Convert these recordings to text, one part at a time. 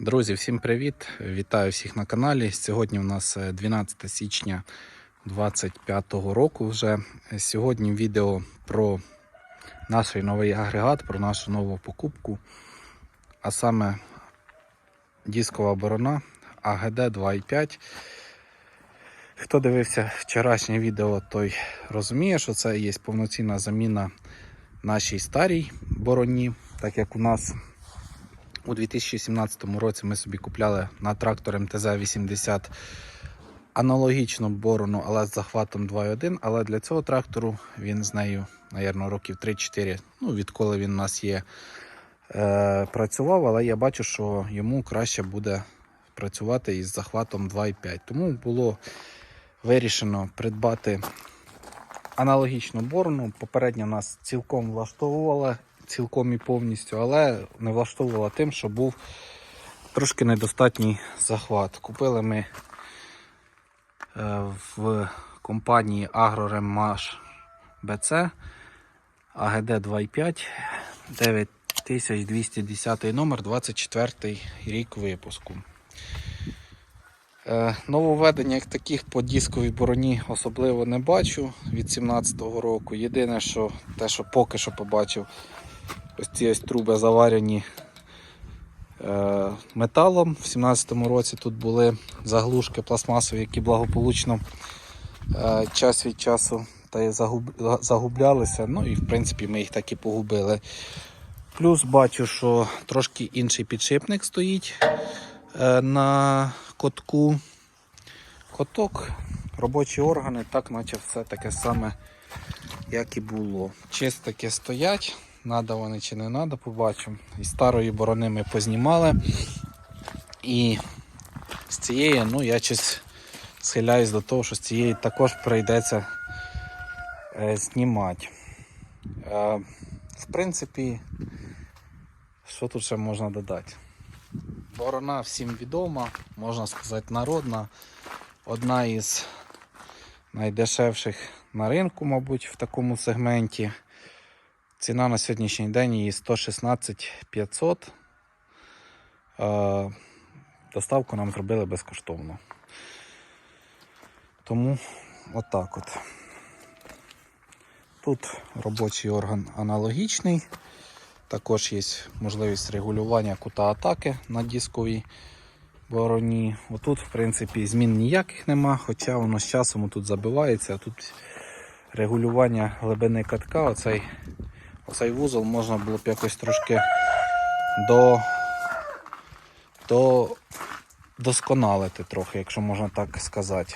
Друзі, всім привіт! Вітаю всіх на каналі. Сьогодні у нас е, 12 січня 2025 року. Вже сьогодні відео про наш новий агрегат, про нашу нову покупку, а саме дискова борона АГД 2.5. Хто дивився вчорашнє відео, той розуміє, що це є повноцінна заміна нашій старій бороні, так як у нас у 2017 році ми собі купляли на трактор МТЗ-80 аналогічну борону, але з захватом 2.1. Але для цього трактору він з нею, напевно, років 3-4, ну, відколи він у нас є, е, працював, але я бачу, що йому краще буде працювати із захватом 2.5. Тому було вирішено придбати аналогічну борону. Попередньо нас цілком влаштовувала, цілком і повністю, але не влаштовувала тим, що був трошки недостатній захват. Купили ми е, в компанії AgroRemash BC АГД 2.5 9210 номер 24 рік випуску. Е, Нововведення як таких по дисковій бороні особливо не бачу від 17-го року. Єдине, що те, що поки що побачив, ось ці ось труби заварені е, металом. В 17-му році тут були заглушки пластмасові, які благополучно е, час від часу та загуб- загублялися. Ну і в принципі ми їх так і погубили. Плюс бачу, що трошки інший підшипник стоїть е, на котку. Коток, робочі органи, так наче все таке саме, як і було. Чистики стоять, надо вони чи не надо, побачимо. Із старої борони ми познімали. І з цієї, ну я щось схиляюсь до того, що з цієї також прийдеться е, знімати. Е, в принципі, що тут ще можна додати? Борона всім відома, можна сказати, народна. Одна із найдешевших на ринку, мабуть, в такому сегменті. Ціна на сьогоднішній день її 116 500. Е, Доставку нам зробили безкоштовно. Тому отак от. Тут робочий орган аналогічний. Також є можливість регулювання кута атаки на дисковій бороні. Отут, в принципі, змін ніяких нема, хоча воно з часом тут забивається. а Тут регулювання глибини катка, оцей, оцей вузол можна було б якось трошки до, до, досконалити трохи, якщо можна так сказати.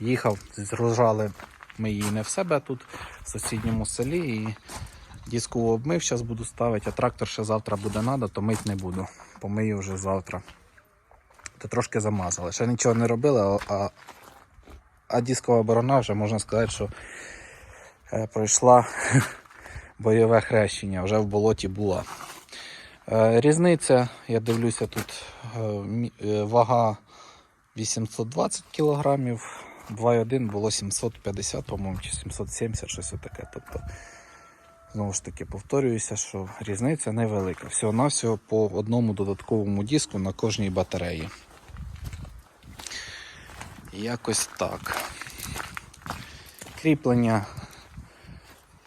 Їхав, зрожали ми її не в себе тут, в сусідньому селі. І Дискову обмив, зараз буду ставити, а трактор ще завтра буде треба, то мить не буду. Помию вже завтра. То трошки замазали. Ще нічого не робили, а, а, а дискова борона вже можна сказати, що е, пройшла бойове хрещення, вже в болоті була. Е, різниця, я дивлюся, тут е, е, вага 820 кг, 2,1 було 750, по-моєму, чи 770, щось таке. Тобто Знову ж таки, повторююся, що різниця невелика. Всього-навсього по одному додатковому диску на кожній батареї. Якось так. Кріплення,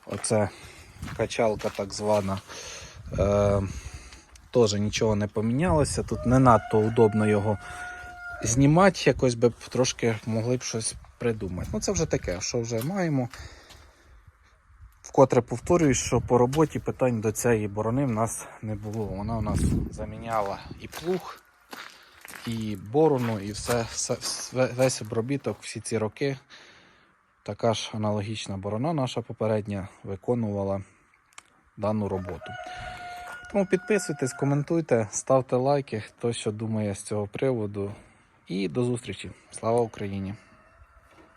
оце качалка так звана, е, теж нічого не помінялося. Тут не надто удобно його знімати, якось би трошки могли б щось придумати. Ну це вже таке, що вже маємо. Вкотре повторюю, що по роботі питань до цієї борони в нас не було. Вона у нас заміняла і плуг, і борону, і все, все- весь обробіток всі ці роки. Така ж аналогічна борона наша попередня виконувала дану роботу. Тому підписуйтесь, коментуйте, ставте лайки, хто що думає з цього приводу. І до зустрічі. Слава Україні!